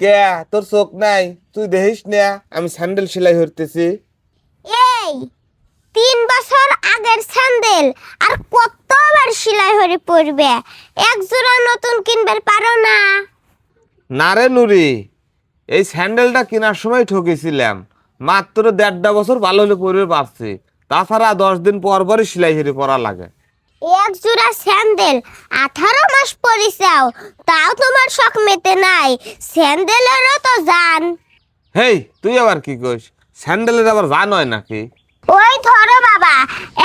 কে তোর চোখ নাই তুই দেখিস না আমি স্যান্ডেল সেলাই করতেছি। এই তিন বছর আগের স্যান্ডেল আর কতবার সেলাই হয়ে পড়বে? এক জোড়া নতুন কিনবার পারো না। না রে নুরি এই স্যান্ডেলটা কেনার সময় ঠকেছিলাম। মাত্র দেড়টা বছর ভালো হলে পরে পারছি তাছাড়া দশ দিন পর পরই সেলাই হেরে পরা লাগে। এক জোড়া স্যান্ডেল। আঠারো মাস পরিছাও তাও তোমার শখ মেতে নাই। স্যান্ডেলেরও তো জান। হেই তুই আবার কি কইস? স্যান্ডেলের আবার জান হয় নাকি? ওই ধরো বাবা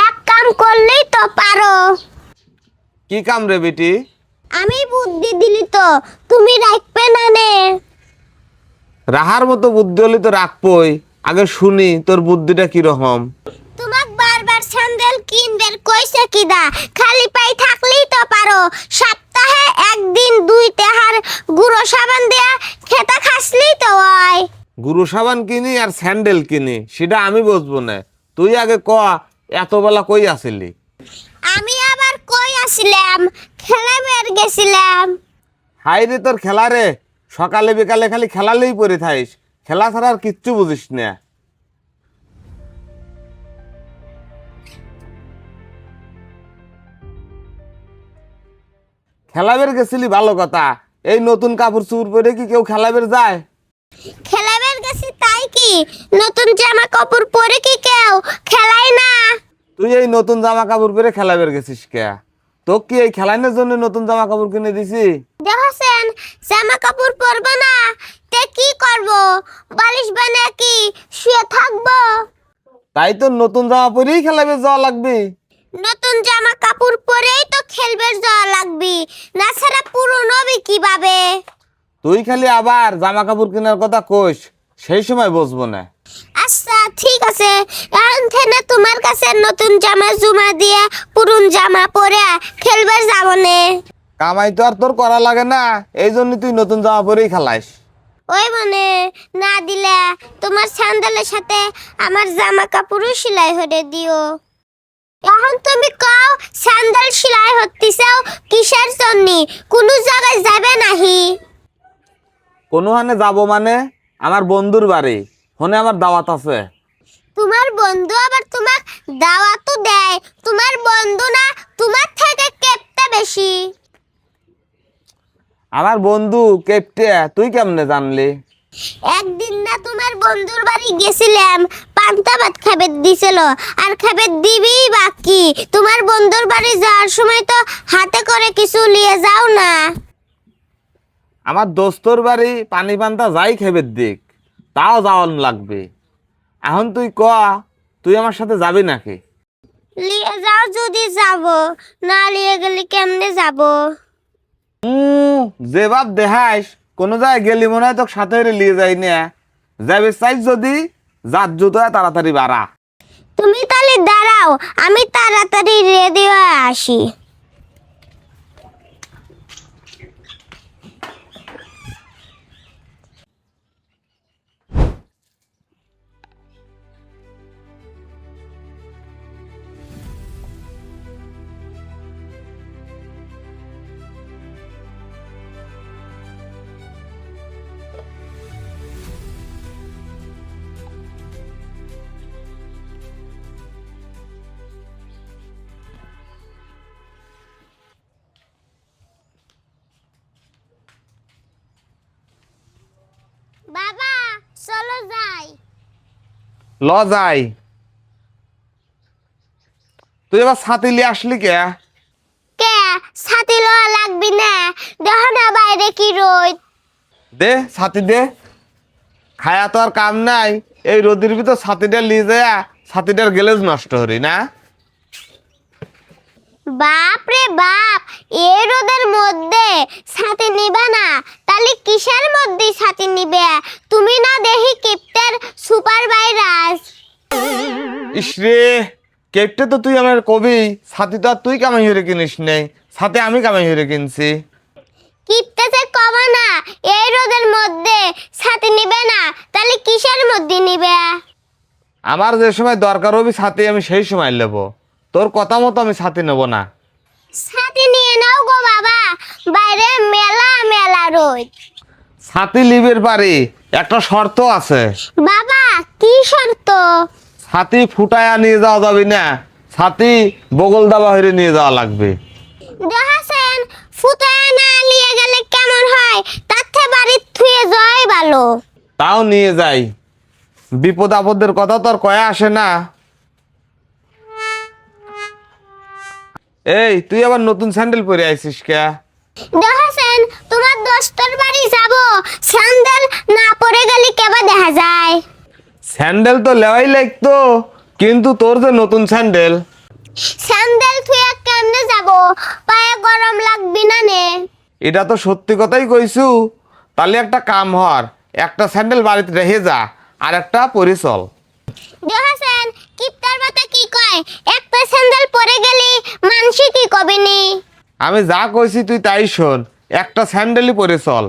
এক কাম করলেই তো পারো। কি কাম রে বেটি? আমি বুদ্ধি দিলি তো তুমি রাখবে না নে। রাহার মতো বুদ্ধি হলে তো রাখবই। আগে শুনি তোর বুদ্ধিটা কীরকম। কিনবের কইছে কিদা খালি পাই থাকলেই তো পারো। সপ্তাহে একদিন দুই তেহার গুঁড়ো সাবান দেয়া খেতা খাসলেই তো হয়। গুরু সাবান কিনি আর স্যান্ডেল কিনি সেটা আমি বুঝব না। তুই আগে ক এত বেলা কই আসিলি? আমি আবার কই আসিলাম? খেলা বের গেছিলাম। হাই রে তোর খেলা রে সকালে বিকালে খালি খেলালেই পড়ে থাইস খেলা ছাড়া আর কিচ্ছু বুঝিস না। খেলাবের গেছিলি ভালো কথা। এই নতুন কাপড় চুপড় পরে কি কেউ খেলাবের যায়? খেলা বের গেছি তাই কি? নতুন জামা কাপড় পরে কি কেউ খেলাই না? তুই এই নতুন জামা কাপড় পরে খেলাবের গেছিস কে? তো কি এই খেলানোর জন্য নতুন জামা কাপড় কিনে দিছি? দেখছেন জামা কাপড় পরবো না। তে কি করব? বালিশ বানিয়ে কি শুয়ে থাকব? তাই তো নতুন জামা পরেই খেলাবে যাওয়া লাগবে। নতুন জামা কাপড় পরেই তো খেলবে যাওয়া লাগবে। না ছাড়া পুরনো হবে কীভাবে? তুই খালি আবার জামা কাপড় কেনার কথা কইস সেই সময় বসবো না। আচ্ছা ঠিক আছে। এখন থেকে তোমার কাছে নতুন জামা জুমা দিয়ে পুরন জামা পরে খেলবে যাব নে? কামাই তো আর তোর করা লাগে না এই জন্য তুই নতুন জামা পরেই খেলাইস। ওই মানে না দিলে তোমার স্যান্ডেলের সাথে আমার জামা কাপড়ও সেলাই হয়ে দিও। এখন তুমি কও স্যান্ডেল সেলাই হতিছেও কিসের জন্য? কোনো জায়গায় যাবে নাহি? কোনোখানে যাব মানে? আমার বন্ধুর বাড়ি। ফোনে আমার দাওয়াত আছে। তোমার বন্ধু আবার তোমাক দাওয়াতও দেয়। তোমার বন্ধু না তোমার থেকে কেপটা বেশি। আমার বন্ধু কেপটে তুই কেমনে জানলি? একদিন না তোমার বন্ধুর বাড়ি গেছিলাম। পান্তা ভাত খাবে দিছিল। আর খাবে দিবি বাকি। তোমার বন্ধুর বাড়ি যাওয়ার সময় তো হাতে করে কিছু নিয়ে যাও না। আমার দোস্তর বাড়ি পানি পান্তা যাই খেবের দিক তাও যাওয়ান লাগবে। এখন তুই ক তুই আমার সাথে যাবি নাকি? নিয়ে যাও যদি যাব না নিয়ে গেলে কেমনে যাব? উম, যে বাপ দেখাইস কোনো জায়গায় গেলি মনে হয় তোকে সাথে নিয়ে যাই না। যাবে চাইস যদি যার জুতো তাড়াতাড়ি বাড়া। তুমি তাহলে দাঁড়াও আমি তাড়াতাড়ি রেডি হয়ে আসি। ল যাই। তুই এবার ছাতি লিয়ে আসলি কে? কে? ছাতি লওয়া লাগবি না। দেখো না বাইরে কি রোদ দে ছাতি দে। খায়া তো আর কাম নাই। এই রোদের ভিতর ছাতিটা লিয়ে যায় ছাতিটার গেলেজ নষ্ট হরি না? বাপ রে বাপ এই রোদের মধ্যে ছাতি নিবা না। তাহলে কিসের মধ্যে ছাতি নিবে? ইসরে কেপটে তো তুই আমার কবি। ছাতি তো আর তুই কামাই হয়ে কিনিস নেই। সাথে আমি কামাই হয়ে কিনছি। কিপ্টে যে কমা না এই রোদের মধ্যে ছাতি নিবে না তাহলে কিসের মধ্যে নিবে? আমার যে সময় দরকার হবে ছাতি আমি সেই সময় নেব। তোর কথা মতো আমি ছাতি নেব না। ছাতি নিয়ে নাও গো বাবা। বাইরে মেলা মেলা রোদ। ছাতি লিবের পারি একটা শর্ত আছে। বাবা কি শর্ত? ছাতি ফুটায়া নিয়ে যাওয়া যাবে না। ছাতি বগল দাবা হয়ে নিয়ে যাওয়া লাগবে। দেখাছেন ফুটায় না নিয়ে গেলে কেমন হয়? থেকে বাড়ির থুয়ে যায় ভালো। তাও নিয়ে যাই। বিপদ আপদের কথা তো আর কয়ে আসে না। এই তুই আবার নতুন স্যান্ডেল পরে আইছিস কে? দেখাছেন তোমার দোস্তর বাড়ি যাব। স্যান্ডেল না পরে গেলে কেবা দেখা যায়? স্যান্ডেল তো লেওয়াই লাগতো কিন্তু তোর যে নতুন স্যান্ডেল। স্যান্ডেল থুয়া কেমনে যাব? পায়ে গরম লাগবি না নে। এটা তো সত্যি কথাই কইছু। তাহলে একটা কাম হর একটা স্যান্ডেল বাড়িতে রেখে যা আর একটা পরিচল দেহাসেন কিপ্তার মাথা কি কয়? একটা স্যান্ডেল পরে গেলি মানসি কি কবিনি আমি যা কইছি তুই তাই শোন একটা স্যান্ডেলই পরে চল।